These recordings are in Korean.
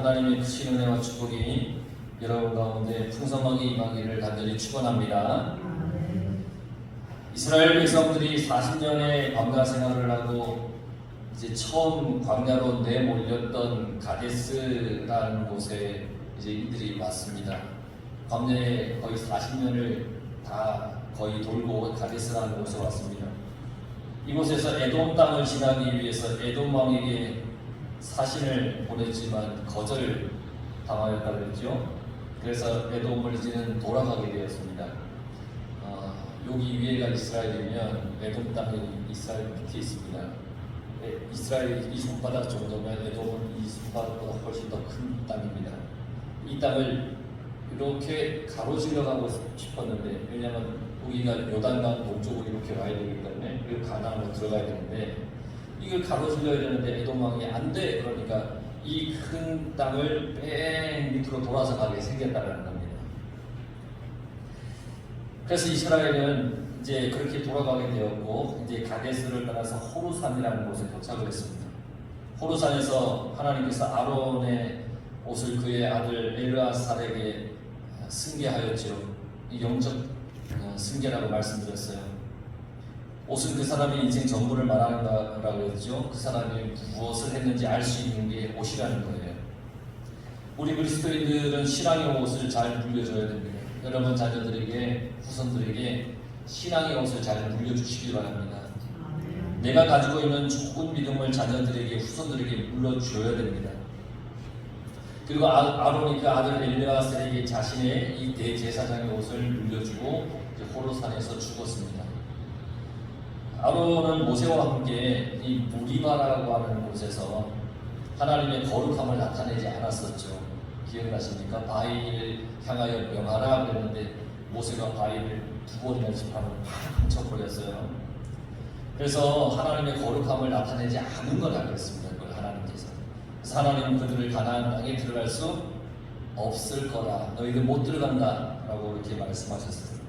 하나님의 크신 은혜와 축복이 여러분 가운데 풍성하게 임하기를 간절히 축원합니다. 이스라엘 백성들이 40년의 광야 생활을 하고 이제 처음 광야로 내몰렸던 가데스라는 곳에 이제 이들이 왔습니다. 광야에 거의 40년을 다 거의 돌고 가데스라는 곳에 왔습니다. 이곳에서 에돔 땅을 지나기 위해서 에돔 왕에게 사신을 보냈지만 거절 당하였다고 했죠. 그래서 에돔을 이제는 돌아가게 되었습니다. 어, 여기 위에가 이스라엘이면 에돔 땅이 이스라엘 밑에 있습니다. 네, 이스라엘이 이 손바닥 정도면 에돔은 이 손바닥보다 훨씬 더 큰 땅입니다. 이 땅을 이렇게 가로질러 가고 싶었는데 왜냐하면 우리가 요단강 동쪽으로 이렇게 와야 되기 때문에 그리고 가나안으로 들어가야 되는데 이걸 가로질러야 되는데 에돔 왕이 안 돼. 그러니까 이 큰 땅을 뺑 밑으로 돌아서 가게 생겼다는 겁니다. 그래서 이스라엘은 이제 그렇게 돌아가게 되었고 이제 가데스를 따라서 호루산이라는 곳에 도착을 했습니다. 호루산에서 하나님께서 아론의 옷을 그의 아들 엘르아살에게 승계하였죠. 이 영적 어, 승계라고 말씀드렸어요. 옷은 그 사람의 인생 전부를 말한다라고 했죠. 그 사람이 무엇을 했는지 알 수 있는 게 옷이라는 거예요. 우리 그리스도인들은 신앙의 옷을 잘 물려줘야 됩니다. 여러분 자녀들에게 후손들에게 신앙의 옷을 잘 물려주시기 바랍니다. 내가 가지고 있는 좋은 믿음을 자녀들에게 후손들에게 물려줘야 됩니다. 그리고 아- 아론이 그 아들 엘레아셀에게 자신의 이 대제사장의 옷을 물려주고 호로산에서 죽었습니다. 아론은 모세와 함께 이 무리바라고 하는 곳에서 하나님의 거룩함을 나타내지 않았었죠. 기억나십니까? 바위를 향하여 명하라 그랬는데 모세가 바위를 두 번이나 지팡이로 팍 쳐버렸어요. 그래서 하나님의 거룩함을 나타내지 않은 거라 그랬습니다. 그걸 하나님께서. 그래서 하나님은 그들을 가나안 땅에 들어갈 수 없을 거라. 너희들 못 들어간다 라고 이렇게 말씀하셨어요.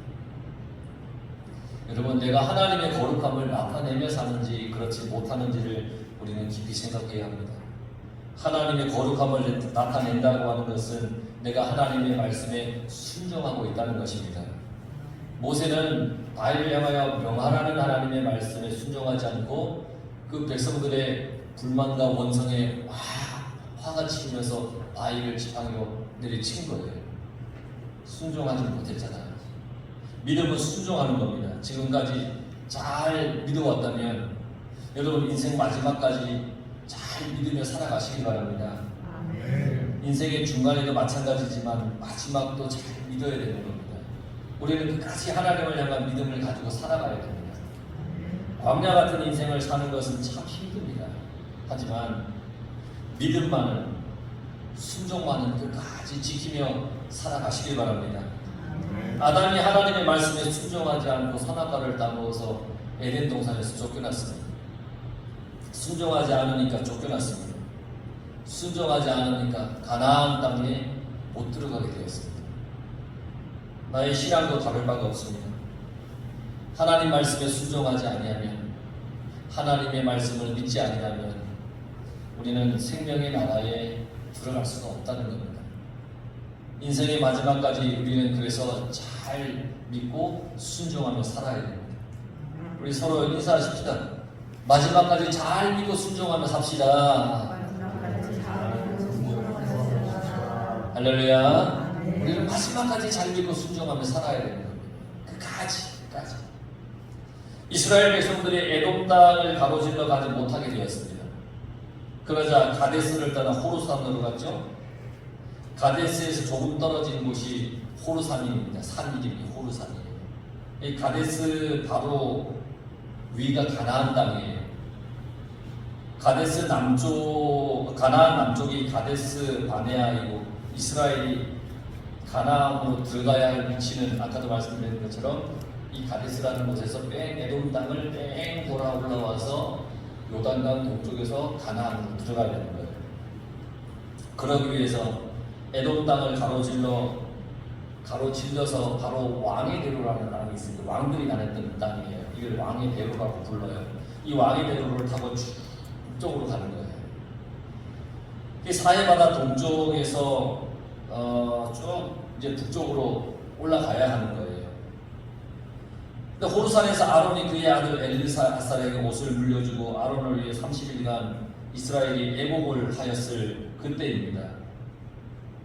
여러분 내가 하나님의 거룩함을 나타내며 사는지 그렇지 못하는지를 우리는 깊이 생각해야 합니다. 하나님의 거룩함을 나타낸다고 하는 것은 내가 하나님의 말씀에 순종하고 있다는 것입니다. 모세는 바위를 향하여 명하라는 하나님의 말씀에 순종하지 않고 그 백성들의 불만과 원성에 와 화가 치면서 바위를 지팡이로 내리친 거예요. 순종하지 못했잖아요. 믿음은 순종하는 겁니다. 지금까지 잘 믿어왔다면 여러분 인생 마지막까지 잘 믿으며 살아가시기 바랍니다. 인생의 중간에도 마찬가지지만 마지막도 잘 믿어야 되는 겁니다. 우리는 끝까지 하나님을 향한 믿음을 가지고 살아가야 됩니다. 광야 같은 인생을 사는 것은 참 힘듭니다. 하지만 믿음만은 순종만은 끝까지 지키며 살아가시길 바랍니다. 아담이 하나님의 말씀에 순종하지 않고 선악과를 따먹어서 에덴 동산에서 쫓겨났습니다. 순종하지 않으니까 쫓겨났습니다. 순종하지 않으니까 가나안 땅에 못 들어가게 되었습니다. 나의 신앙도 다를 바가 없습니다. 하나님 말씀에 순종하지 아니하면 하나님의 말씀을 믿지 아니하면 우리는 생명의 나라에 들어갈 수가 없다는 겁니다. 인생의 마지막까지 우리는 그래서 잘 믿고 순종하며 살아야 됩니다. 우리 서로 인사하십시다. 마지막까지 잘 믿고 순종하며 삽시다. 할렐루야. 우리는 마지막까지 잘 믿고 순종하며 살아야 되는 겁니다. 끝까지, 끝까지. 이스라엘 백성들이 에돔 땅을 가로질러 가지 못하게 되었습니다. 그러자 가데스를 따라 호루산으로 갔죠. 가데스에서 조금 떨어진 곳이 호루산입니다. 산 이름이 호루산이에요. 이 가데스 바로 위가 가나안 땅이에요. 가데스 남쪽 가나안 남쪽이 가데스 바네아이고 이스라엘이 가나안으로 들어가야 할 위치는 아까도 말씀드린 것처럼 이 가데스라는 곳에서 뺑 에돔 땅을 뺑 돌아 올라와서 요단강 동쪽에서 가나안으로 들어가야 되는 거예요. 그러기 위해서 에돔 땅을 가로질러 가로질러서 바로 왕의 대로라는 땅이 있습니다. 왕들이 다녔던 땅이에요. 이걸 왕의 대로라고 불러요. 이 왕의 대로를 타고 쭉 쪽으로 가는 거예요. 이 사해바다 동쪽에서 어, 쭉 이제 북쪽으로 올라가야 하는 거예요. 근데 호르산에서 아론이 그의 아들 엘리사살에게 옷을 물려주고 아론을 위해 30일간 이스라엘이 애곡을 하였을 그때입니다.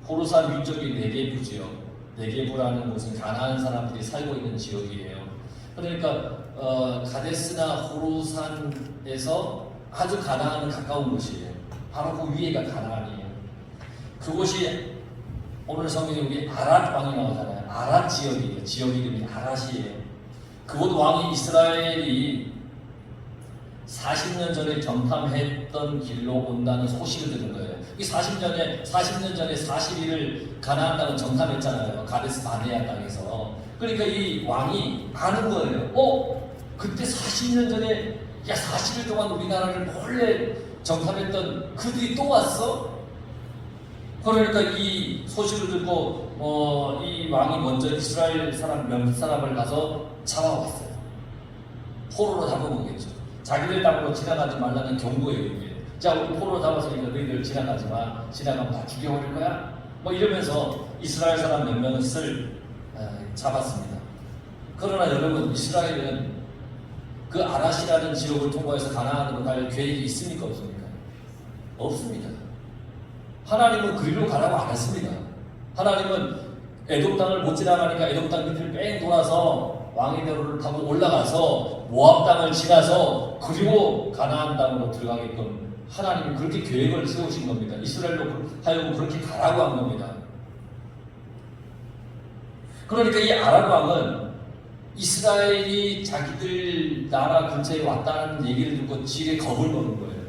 호르산 위쪽이 네게부 지역, 네게부라는 곳은 가나안 사람들이 살고 있는 지역이에요. 그러니까 어, 가데스나 호르산에서 아주 가나안은 가까운 곳이에요. 바로 그 위에가 가나안이에요. 그곳이 오늘 성경에 여기 아랏 왕이 나오잖아요. 아랏 지역이에요. 지역 이름이 아랏이에요. 그곳 왕이 이스라엘이 40년 전에 정탐했던 길로 온다는 소식을 들은 거예요. 이 40년에 40년 전에 40일을 가나안 땅을 정탐했잖아요. 가데스 바네아 땅에서. 그러니까 이 왕이 아는 거예요. 어? 그때 40년 전에 야 40일 동안 우리나라를 몰래 정탐했던 그들이 또 왔어? 그러니까 이 소식을 듣고 어, 이 왕이 먼저 이스라엘 사람 몇 사람을 가서 잡아왔어요. 포로로 잡아오겠죠. 자기들 땅으로 지나가지 말라는 경고예요. 이게. 자, 우리 포로 잡았으니까 너희들 지나가지 마. 지나가면 다 죽여버릴 거야. 뭐 이러면서 이스라엘 사람 몇 명을 어, 잡았습니다. 그러나 여러분 이스라엘은 그 아라시라는 지역을 통과해서 가나안으로 갈 계획이 있습니까 없습니까? 없습니다. 하나님은 그리로 가라고 안 했습니다. 하나님은 에돔 땅을 못 지나가니까 에돔 땅 밑을 뺑 돌아서 왕의 대로를 타고 올라가서 모압 땅을 지나서 그리고 가나안 땅으로 들어가게끔 하나님이 그렇게 계획을 세우신 겁니다. 이스라엘로 하여금 그렇게 가라고 한 겁니다. 그러니까 이 아랍 왕은 이스라엘이 자기들 나라 근처에 왔다는 얘기를 듣고 지레 겁을 먹는 거예요.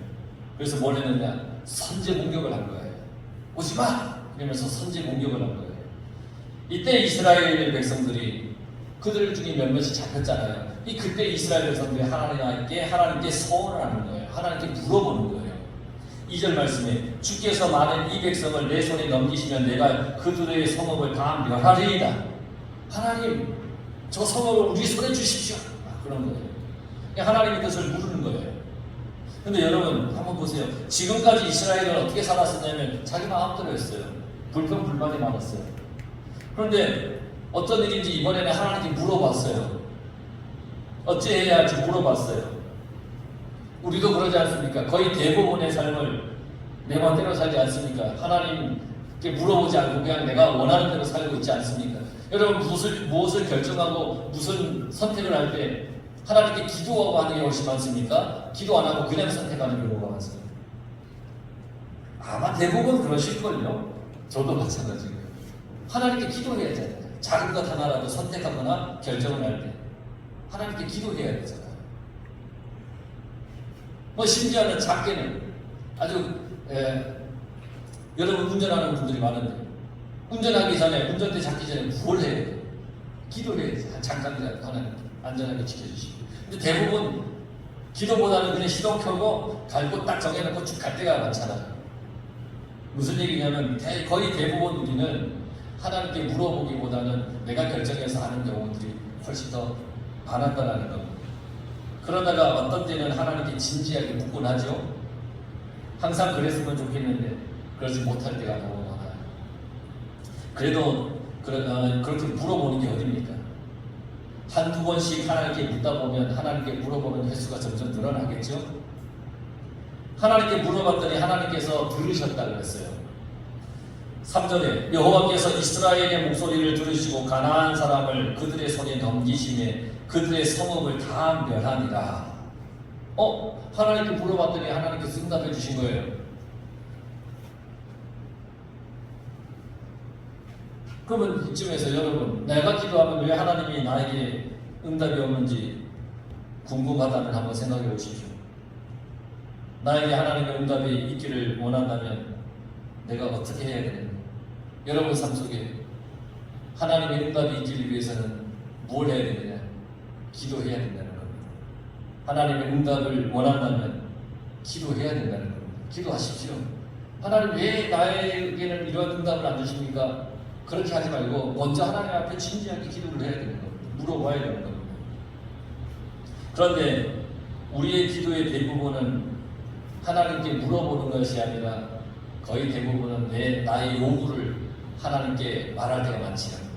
그래서 뭘 했느냐? 선제 공격을 한 거예요. 오지 마! 이러면서 선제 공격을 한 거예요. 이때 이스라엘 백성들이 그들 중에 몇몇이 잡혔잖아요. 이 그때 이스라엘 백성들이 하나님께 하나님께 서원을 하는 거예요. 하나님께 물어보는 거예요. 2절 말씀에 주께서 많은 이 백성을 내 손에 넘기시면 내가 그들의 성읍을 다 멸하리이다. 하나님 저 성읍을 우리 손에 주십시오. 아, 그런 거예요. 하나님의 뜻을 물는 거예요. 근데 여러분 한번 보세요. 지금까지 이스라엘은 어떻게 살았었냐면 자기 마음대로 했어요. 불평 불만이 많았어요. 그런데 어떤 일인지 이번에는 하나님께 물어봤어요. 어찌해야 할지 물어봤어요. 우리도 그러지 않습니까? 거의 대부분의 삶을 내 마음대로 살지 않습니까? 하나님께 물어보지 않고 그냥 내가 원하는 대로 살고 있지 않습니까? 여러분 무엇을, 무엇을 결정하고 무슨 선택을 할 때 하나님께 기도하고 하는 게 훨씬 많습니까? 기도 안 하고 그냥 선택하는 경우가 많습니다. 아마 대부분 그러실걸요. 저도 마찬가지고요. 하나님께 기도해야 되잖아요. 작은 것 하나라도 선택하거나 결정을 할 때 하나님께 기도해야 되잖아요. 뭐 심지어는 작게는 아주 에, 여러분 운전하는 분들이 많은데 운전하기 전에 운전대 잡기 전에 뭘 해야 돼요? 기도를 해야지. 잠깐이라도 하나님 안전하게 지켜주시고. 근데 대부분 기도보다는 그냥 시동 켜고 갈 곳 딱 정해놓고 쭉 갈 때가 많잖아요. 무슨 얘기냐면 대- 거의 대부분 우리는 하나님께 물어보기보다는 내가 결정해서 하는 경우들이 훨씬 더 많았다는 겁니다. 그러다가 어떤 때는 하나님께 진지하게 묻곤 하죠. 항상 그랬으면 좋겠는데 그러지 못할 때가 너무 많아요. 그래도 어, 그렇게 물어보는 게 어딥니까? 한두 번씩 하나님께 묻다 보면 하나님께 물어보는 횟수가 점점 늘어나겠죠? 하나님께 물어봤더니 하나님께서 들으셨다 그랬어요. 3절에 여호와께서 이스라엘의 목소리를 들으시고 가나안 사람을 그들의 손에 넘기심에 그들의 성읍을 다 멸하니라. 어? 하나님께 물어봤더니 하나님께서 응답해 주신 거예요. 그러면 이쯤에서 여러분 내가 기도하면 왜 하나님이 나에게 응답이 없는지 궁금하다면 한번 생각해 보십시오. 나에게 하나님의 응답이 있기를 원한다면 내가 어떻게 해야 되는가? 여러분 삶 속에 하나님의 응답이 있기를 위해서는 뭘 해야 되느냐? 기도해야 된다는 겁니다. 하나님의 응답을 원한다면 기도해야 된다는 겁니다. 기도하십시오. 하나님 왜 나에게는 이런 응답을 안 주십니까? 그렇게 하지 말고 먼저 하나님 앞에 진지하게 기도를 해야 되는 겁니다. 물어봐야 되는 겁니다. 그런데 우리의 기도의 대부분은 하나님께 물어보는 것이 아니라 거의 대부분은 내 나의 요구를 하나님께 말할 때가 많지 않아요.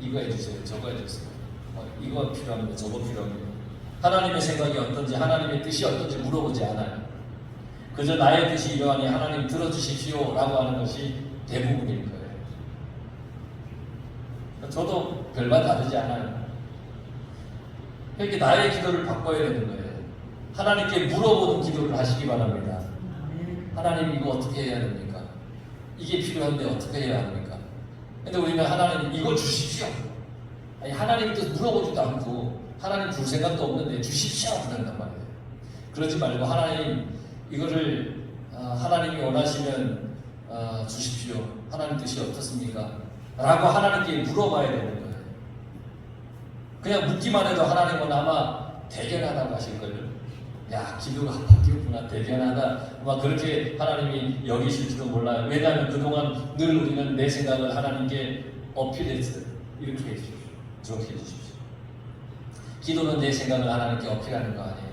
이거 해주세요. 저거 해주세요. 어, 이거 필요합니다. 저거 필요합니다. 하나님의 생각이 어떤지 하나님의 뜻이 어떤지 물어보지 않아요. 그저 나의 뜻이 이러하니 하나님 들어주십시오 라고 하는 것이 대부분일 거예요. 저도 별반 다르지 않아요. 이렇게 나의 기도를 바꿔야 되는 거예요. 하나님께 물어보는 기도를 하시기 바랍니다. 하나님 이거 어떻게 해야 됩니까? 이게 필요한데 어떻게 해야 합니까? 근데 우리는 하나님 이거 주십시오. 아니 하나님 뜻 물어보지도 않고 하나님 줄 생각도 없는데 주십시오 그런단 말이에요. 그러지 말고 하나님 이거를 어, 하나님이 원하시면 어, 주십시오. 하나님 뜻이 어떻습니까? 라고 하나님께 물어봐야 되는 거예요. 그냥 묻기만 해도 하나님은 아마 대견하다고 하실걸요. 야, 기도가 바뀌었구나, 대견하다. 아마 그렇게 하나님이 여기실지도 몰라요. 왜냐하면 그동안 늘 우리는 내 생각을 하나님께 어필했어요. 이렇게 해주십 저렇게 해주십시오. 기도는 내 생각을 하나님께 어필하는 거 아니에요.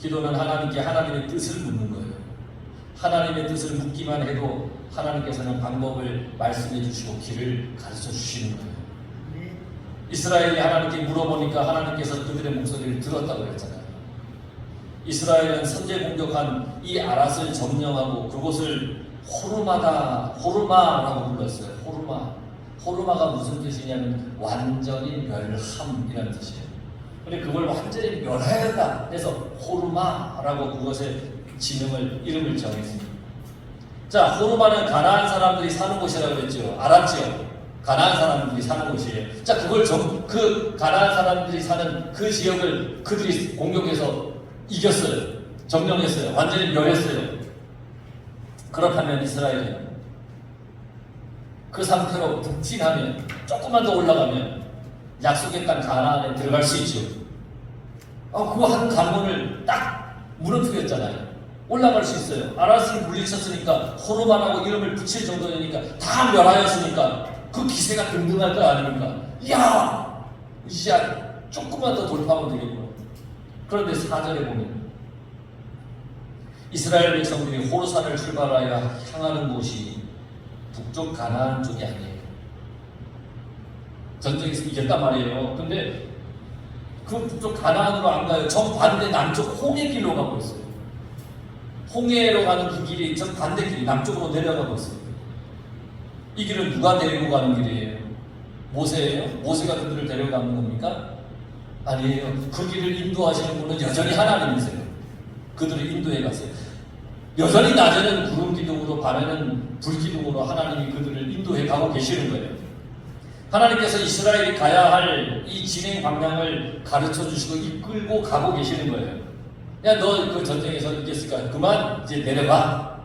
기도는 하나님께 하나님의 뜻을 묻는 거예요. 하나님의 뜻을 묻기만 해도 하나님께서는 방법을 말씀해 주시고 길을 가르쳐 주시는 거예요. 이스라엘이 하나님께 물어보니까 하나님께서 그들의 목소리를 들었다고 했잖아요. 이스라엘은 선제 공격한 이 아랏을 점령하고 그곳을 호르마다 호르마라고 불렀어요. 호르마. 호르마가 무슨 뜻이냐면 완전히 멸함이라는 뜻이에요. 근데 그걸 완전히 된다. 그래서 호르마라고 그것의 지명을 이름을 정했습니다. 자, 호르마는 가나안 사람들이 사는 곳이라고 했죠. 알았죠? 가나안 사람들이 사는 곳이에요. 자, 그걸 정, 그 가나안 사람들이 사는 그 지역을 그들이 공격해서 이겼어요. 점령했어요. 완전히 멸했어요. 그렇다면 이스라엘은 그 상태로 북진하면 조금만 더 올라가면 약속의 땅 가나안에 들어갈 수 있죠. 아, 그거 한 관문을 딱 무너뜨렸잖아요. 올라갈 수 있어요. 아라스를 물리쳤으니까 호르만하고 이름을 붙일 정도니까 다 멸하였으니까 그 기세가 등등할 거 아닙니까? 야, 이제 조금만 더 돌파하면 되겠구나. 그런데 사절에 보면 이스라엘 백성들이 호르산을 출발하여 향하는 곳이 북쪽 가나안 쪽이 아니에요. 전쟁에서 이겼단 말이에요. 근데 그 북쪽 가나안으로 안 가요. 정반대 남쪽 홍해 길로 가고 있어요. 홍해로 가는 그 길이 전 반대길 남쪽으로 내려가고 있어요. 이 길은 누가 데리고 가는 길이에요? 모세예요? 모세가 그들을 데려가는 겁니까? 아니에요. 그 길을 인도하시는 분은 여전히 하나님이세요. 그들을 인도해 갔어요. 여전히 낮에는 구름 기둥으로 밤에는 불 기둥으로 하나님이 그들을 인도해 가고 계시는 거예요. 하나님께서 이스라엘이 가야 할 이 진행 방향을 가르쳐 주시고 이끌고 가고 계시는 거예요. 야, 너 그 전쟁에서 이겼으니까 그만 이제 내려가.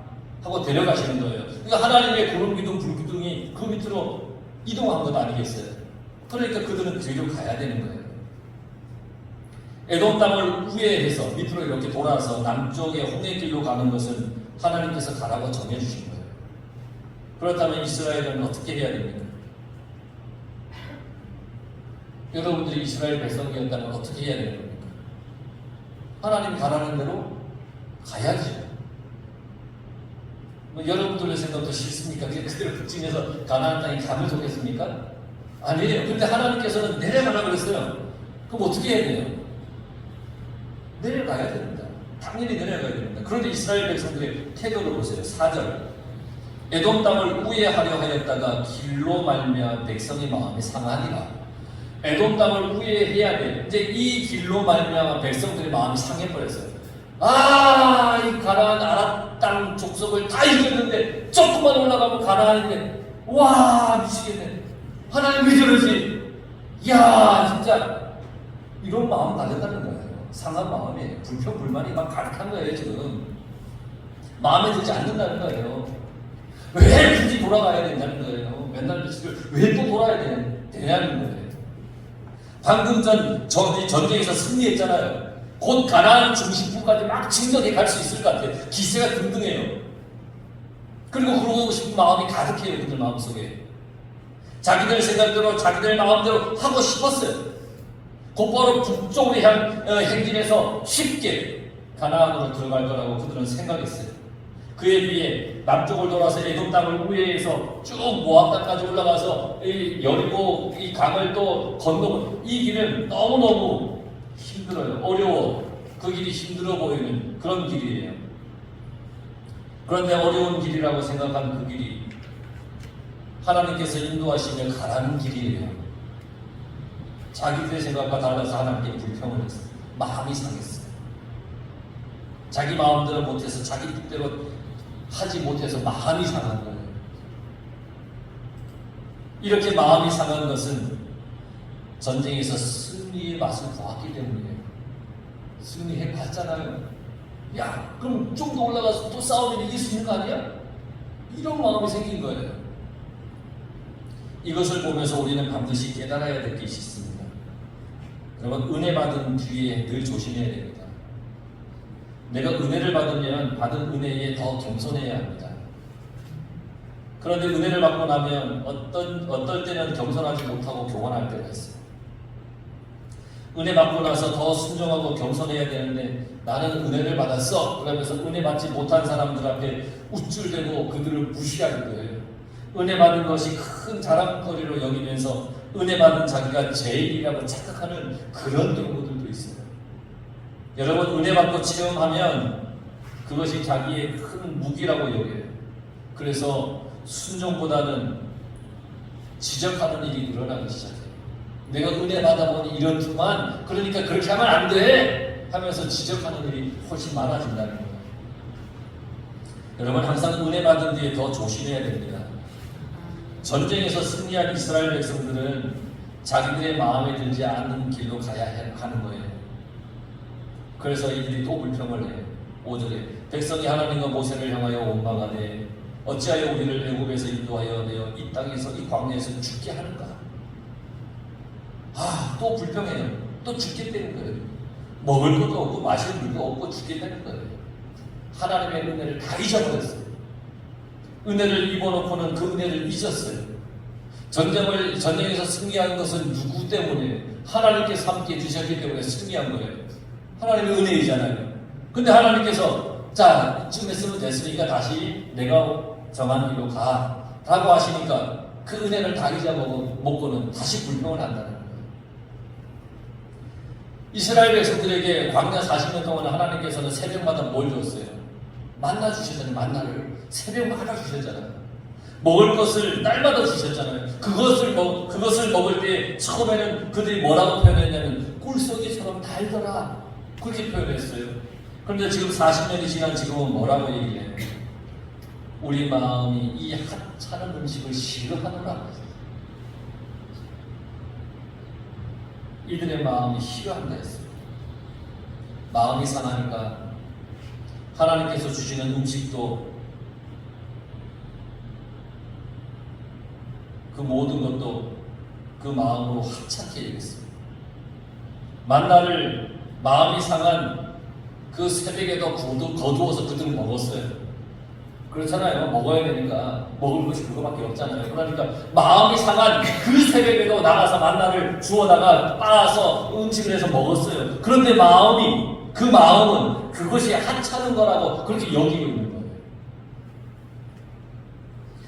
하고 데려가시는 거예요. 그러니까 하나님의 구름 기둥, 불 기둥이 그 밑으로 이동한 것 아니겠어요? 그러니까 그들은 뒤로 가야 되는 거예요. 에돔 땅을 우회해서 밑으로 이렇게 돌아서 남쪽의 홍해 길로 가는 것은 하나님께서 가라고 정해주신 거예요. 그렇다면 이스라엘은 어떻게 해야 됩니까? 여러분들이 이스라엘 백성이었다면 어떻게 해야 되는 겁니까? 하나님 가라는 대로 가야지. 뭐 여러분들의 생각도 싫습니까? 그대로 북진해서 가나안 땅에 가면 좋겠습니까? 아니에요. 근데 하나님께서는 내려가라 그랬어요. 그럼 어떻게 해야 돼요? 내려가야 됩니다. 당연히 내려가야 됩니다. 그런데 이스라엘 백성들의 태도를 보세요. 4절. 에돔 땅을 우회하려 하였다가 길로 말미암아 백성의 마음이 상하니라. 에돔 땅을 우회해야 돼. 이제 이 길로 말미암아 백성들의 마음이 상해버렸어요. 아, 이 가나안 아랍 땅 족속을 다 이겼는데 조금만 올라가면 가나안인데 와 미치겠네. 하나님 왜 저러지? 야 진짜 이런 마음 가졌다는 거예요. 상한 마음에 불평 불만이 막 가득한 거예요 지금. 마음에 들지 않는다는 거예요. 왜 굳이 돌아가야 된다는 거예요. 맨날 며칠 왜또 돌아야 되, 되냐는 거예요. 방금 전, 전이 전쟁에서 승리했잖아요. 곧 가나안 중심부까지 막 진격해 갈 수 있을 것 같아요. 기세가 등등해요. 그리고 그러고 싶은 마음이 가득해요. 그들 마음속에. 자기들 생각대로 자기들 마음대로 하고 싶었어요. 곧바로 북쪽으로 향, 어, 행진해서 쉽게 가나안으로 들어갈 거라고 그들은 생각했어요. 그에 비해 남쪽을 돌아서 에돔 땅을 우회해서 쭉 모압 땅까지 올라가서 이 여리고 이 강을 또 건너고 이 길은 너무너무 힘들어요. 어려워. 그 길이 힘들어 보이는 그런 길이에요. 그런데 어려운 길이라고 생각한 그 길이 하나님께서 인도하시며 가라는 길이에요. 자기들의 생각과 달라서 하나님께 불평을 했어요. 마음이 상했어요. 자기 마음대로 못해서 자기 뜻대로 하지 못해서 마음이 상한 거예요. 이렇게 마음이 상한 것은 전쟁에서 승리의 맛을 보았기 때문이에요. 승리해 봤잖아요. 야, 그럼 좀 더 올라가서 또 싸우면 이길 수 있는 거 아니야? 이런 마음이 생긴 거예요. 이것을 보면서 우리는 반드시 깨달아야 될 것이 있습니다. 여러분, 은혜 받은 뒤에 늘 조심해야 됩니다. 내가 은혜를 받으면 받은 은혜에 더 겸손해야 합니다. 그런데 은혜를 받고 나면 어떤, 어떨 때는 겸손하지 못하고 교만할 때가 있어요. 은혜 받고 나서 더 순종하고 겸손해야 되는데 나는 은혜를 받았어. 그러면서 은혜 받지 못한 사람들 앞에 우쭐대고 그들을 무시하는 거예요. 은혜 받은 것이 큰 자랑거리로 여기면서 은혜 받은 자기가 제일이라고 착각하는 그런 경우들도 있어요. 여러분 은혜 받고 체험하면 그것이 자기의 큰 무기라고 여겨요. 그래서 순종보다는 지적하는 일이 늘어나기 시작해요. 내가 은혜 받아보니 이렇지만 그러니까 그렇게 하면 안 돼! 하면서 지적하는 일이 훨씬 많아진다는 거예요. 여러분 항상 은혜 받은 뒤에 더 조심해야 됩니다. 전쟁에서 승리한 이스라엘 백성들은 자기들의 마음에 들지 않는 길로 가야 하는 거예요. 그래서 이들이 또 불평을 해요. 5절에 백성이 하나님과 모세를 향하여 원망하되 어찌하여 우리를 애굽에서 인도하여 내어 이 땅에서 이 광야에서 죽게 하는가? 아, 또 불평해요. 또 죽겠다는 거예요. 먹을 것도 없고 마실 물도 없고 죽겠다는 거예요. 하나님의 은혜를 다 잊어버렸어요. 은혜를 입어놓고는 그 은혜를 잊었어요. 전쟁을 전쟁에서 승리한 것은 누구 때문에 하나님께서 함께 주셨기 때문에 승리한 거예요. 하나님의 은혜이잖아요. 근데 하나님께서 자 이쯤 했으면 됐으니까 다시 내가 정한 길로 가 라고 하시니까 그 은혜를 다 잊어먹고는 다시 불평을 한다는 거예요. 이스라엘 백성들에게 광야 40년 동안 하나님께서는 새벽마다 뭘 줬어요? 만나 주셨잖아요. 만나를 새벽마다 주셨잖아요. 먹을 것을 날마다 주셨잖아요. 그것을 먹 그것을 먹을 때 처음에는 그들이 뭐라고 표현했냐면 꿀송이처럼 달더라 그렇게 표현했어요. 그런데 지금 40년이 지난 지금은 뭐라고 얘기해요? 우리 마음이 이 하찮은 음식을 싫어하노라. 이들의 마음이 싫어한다 했어요. 마음이 상하니까 하나님께서 주시는 음식도 그 모든 것도 그 마음으로 하찮게 여겼어요. 만나를 마음이 상한 그 새벽에도 거두, 거두어서 그들은 먹었어요. 그렇잖아요. 먹어야 되니까 먹을 것이 그거밖에 없잖아요. 그러니까 마음이 상한 그 새벽에도 나가서 만나를 주워다가 빻아서 음식을 해서 먹었어요. 그런데 마음이 그 마음은 그것이 하찮은 거라고 그렇게 여기고 있는 거예요.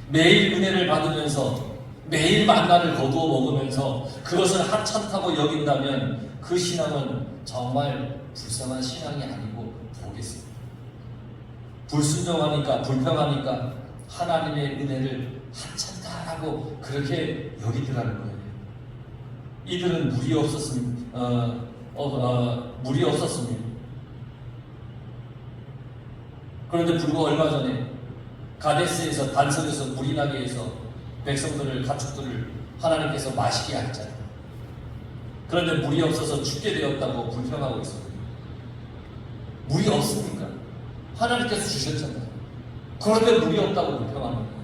매일 은혜를 받으면서 매일 만나를 거두어 먹으면서 그것을 하찮다고 여긴다면 그 신앙은 정말 불쌍한 신앙이 아니고 보겠습니다. 불순종하니까 불평하니까 하나님의 은혜를 하찮다라고 그렇게 여기더라는 거예요. 이들은 물이 없었습니다. 어, 어, 어, 물이 없었습니다. 그런데 불과 얼마 전에 가데스에서 단성에서 물이 나게 해서 백성들을 가축들을 하나님께서 마시게 하셨잖아요. 그런데 물이 없어서 죽게 되었다고 불평하고 있습니다. 물이 없습니까? 하나님께서 주셨잖아요. 그런데 물이 없다고 불평하는 거예요.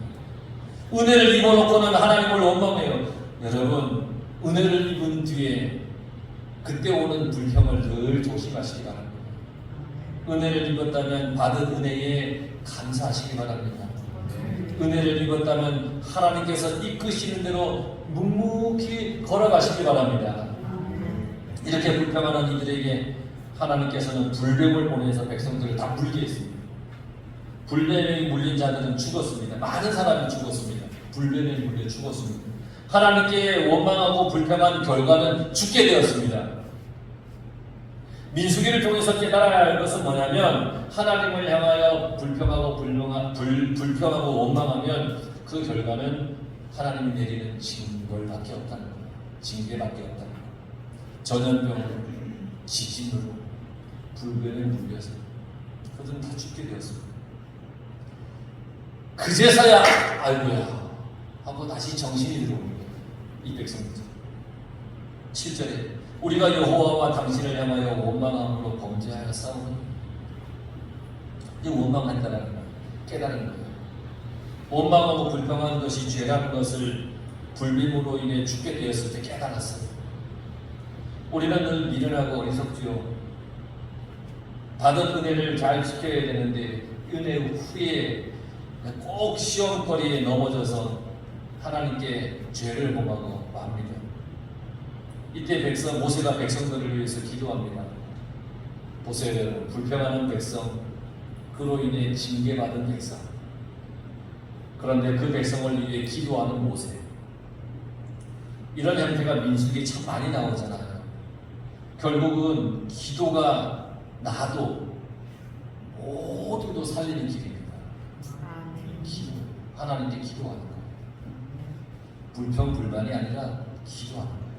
은혜를 입어놓고는 하나님을 원망해요. 여러분, 은혜를 입은 뒤에 그때 오는 불평을 늘 조심하시기 바랍니다. 은혜를 입었다면 받은 은혜에 감사하시기 바랍니다. 은혜를 입었다면 하나님께서 이끄시는 대로 묵묵히 걸어가시기 바랍니다. 이렇게 불평하는 이들에게 하나님께서는 불뱀을 보내서 백성들을 다 물게 했습니다. 불뱀에 물린 자들은 죽었습니다. 많은 사람이 죽었습니다. 불뱀에 물려 죽었습니다. 하나님께 원망하고 불평한 결과는 죽게 되었습니다. 민수기를 통해서 깨달아야 할 것은 뭐냐면 하나님을 향하여 불평하고 불평하, 불, 불평하고 원망하면 그 결과는 하나님이 내리는 징벌밖에 없다는 거예요. 징계밖에 없다는 거예요. 전염병으로 지진으로 불뱀에 물려서 그들은 다 죽게 되었습니다. 그제서야 아이고야 하고 다시 정신이 들어옵니다. 이 백성들. 7절에 우리가 여호와와 당신을 향하여 원망함으로 범죄하여 싸우니 이 원망한다는 거예요. 깨달은 거예요. 원망하고 불평하는 것이 죄라는 것을 불림으로 인해 죽게 되었을 때 깨달았어요. 우리는 늘 미련하고 어리석지요. 받은 은혜를 잘 지켜야 되는데 은혜 후에 꼭 시험거리에 넘어져서 하나님께 죄를 범하고. 이때 백성 모세가 백성들을 위해서 기도합니다. 보세요 불평하는 백성 그로 인해 징계받은 백성 그런데 그 백성을 위해 기도하는 모세 이런 형태가 민수기 참 많이 나오잖아요. 결국은 기도가 나도 모두도 살리는 길입니다. 기도 하나님께 기도하는 거예요. 불평 불만이 아니라 기도하는 거예요.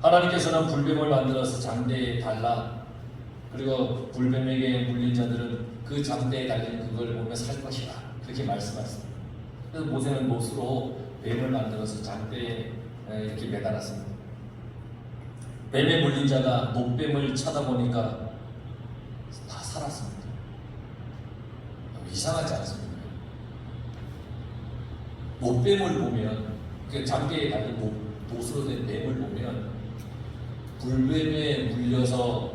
하나님께서는 불뱀을 만들어서 장대에 달라 그리고 불뱀에게 물린 자들은 그 장대에 달린 그걸 보며 살 것이다 그렇게 말씀하셨습니다. 그래서 모세는 못으로 뱀을 만들어서 장대에 이렇게 매달았습니다. 뱀에 물린 자가 목뱀을 쳐다보니까 다 살았습니다. 이상하지 않습니까? 목뱀을 보면 그 장대에 달린 목, 못으로 된 뱀을 보면 불뱀에 물려서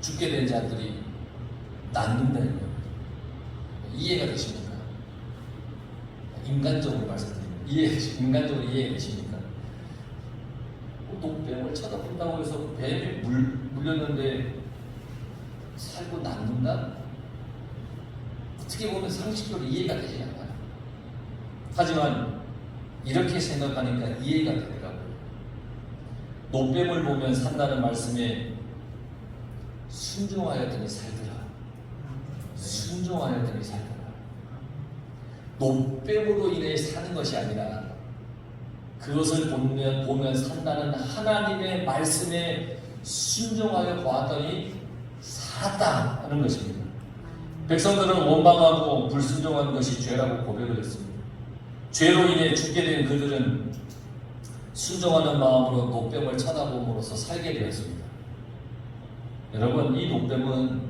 죽게 된 자들이 낫는다는 거예요. 이해가 되십니까? 인간적으로 말씀드립니다. 이해, 인간적으로 이해되십니까? 목뱀을 쳐다본다고 해서 뱀이 물, 물렸는데 살고 낫는다? 어떻게 보면 상식적으로 이해가 되지 않아요. 하지만 이렇게 생각하니까 이해가 되더라고요. 노뱀을 보면 산다는 말씀에 순종하였더니 살더라. 순종하였더니 살더라. 노뱀으로 인해 사는 것이 아니라 그것을 보면, 보면 산다는 하나님의 말씀에 순종하여 보았더니 살았다 하는 것입니다. 백성들은 원망하고 불순종한 것이 죄라고 고백을 했습니다. 죄로 인해 죽게 된 그들은 순종하는 마음으로 노뱀을 쳐다봄으로써 살게 되었습니다. 여러분, 이 노뱀은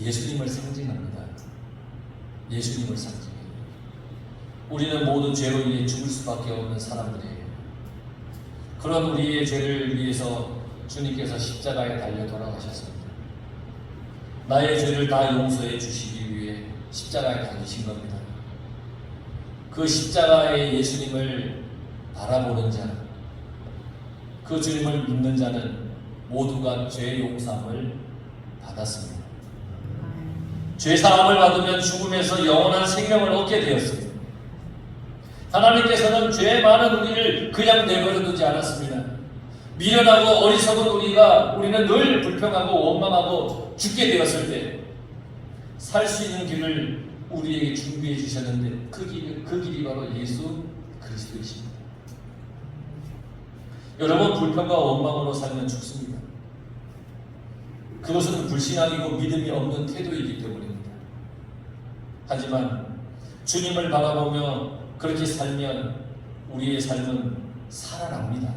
예수님을 상징합니다. 예수님을 상징해요. 우리는 모두 죄로 인해 죽을 수밖에 없는 사람들이에요. 그런 우리의 죄를 위해서 주님께서 십자가에 달려 돌아가셨습니다. 나의 죄를 다 용서해 주시기 위해 십자가에 달리신 겁니다. 그 십자가의 예수님을 바라보는 자, 그 주님을 믿는 자는 모두가 죄 용서함을 받았습니다. 죄 사함을 받으면 죽음에서 영원한 생명을 얻게 되었습니다. 하나님께서는 죄 많은 우리를 그냥 내버려 두지 않았습니다. 미련하고 어리석은 우리가 우리는 늘 불평하고 원망하고 죽게 되었을 때 살 수 있는 길을 우리에게 준비해 주셨는데 그, 길, 그 길이 바로 예수 그리스도이십니다. 여러분 불평과 원망으로 살면 죽습니다. 그것은 불신앙이고 믿음이 없는 태도이기 때문입니다. 하지만 주님을 바라보며 그렇게 살면 우리의 삶은 살아납니다.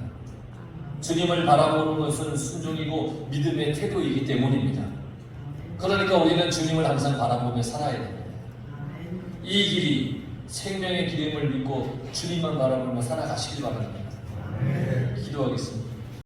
주님을 바라보는 것은 순종이고 믿음의 태도이기 때문입니다. 그러니까 우리는 주님을 항상 바라보며 살아야 됩니다. 이 길이 생명의 길임을 믿고 주님만 바라보며 살아가시길 바랍니다. 기도하겠습니다.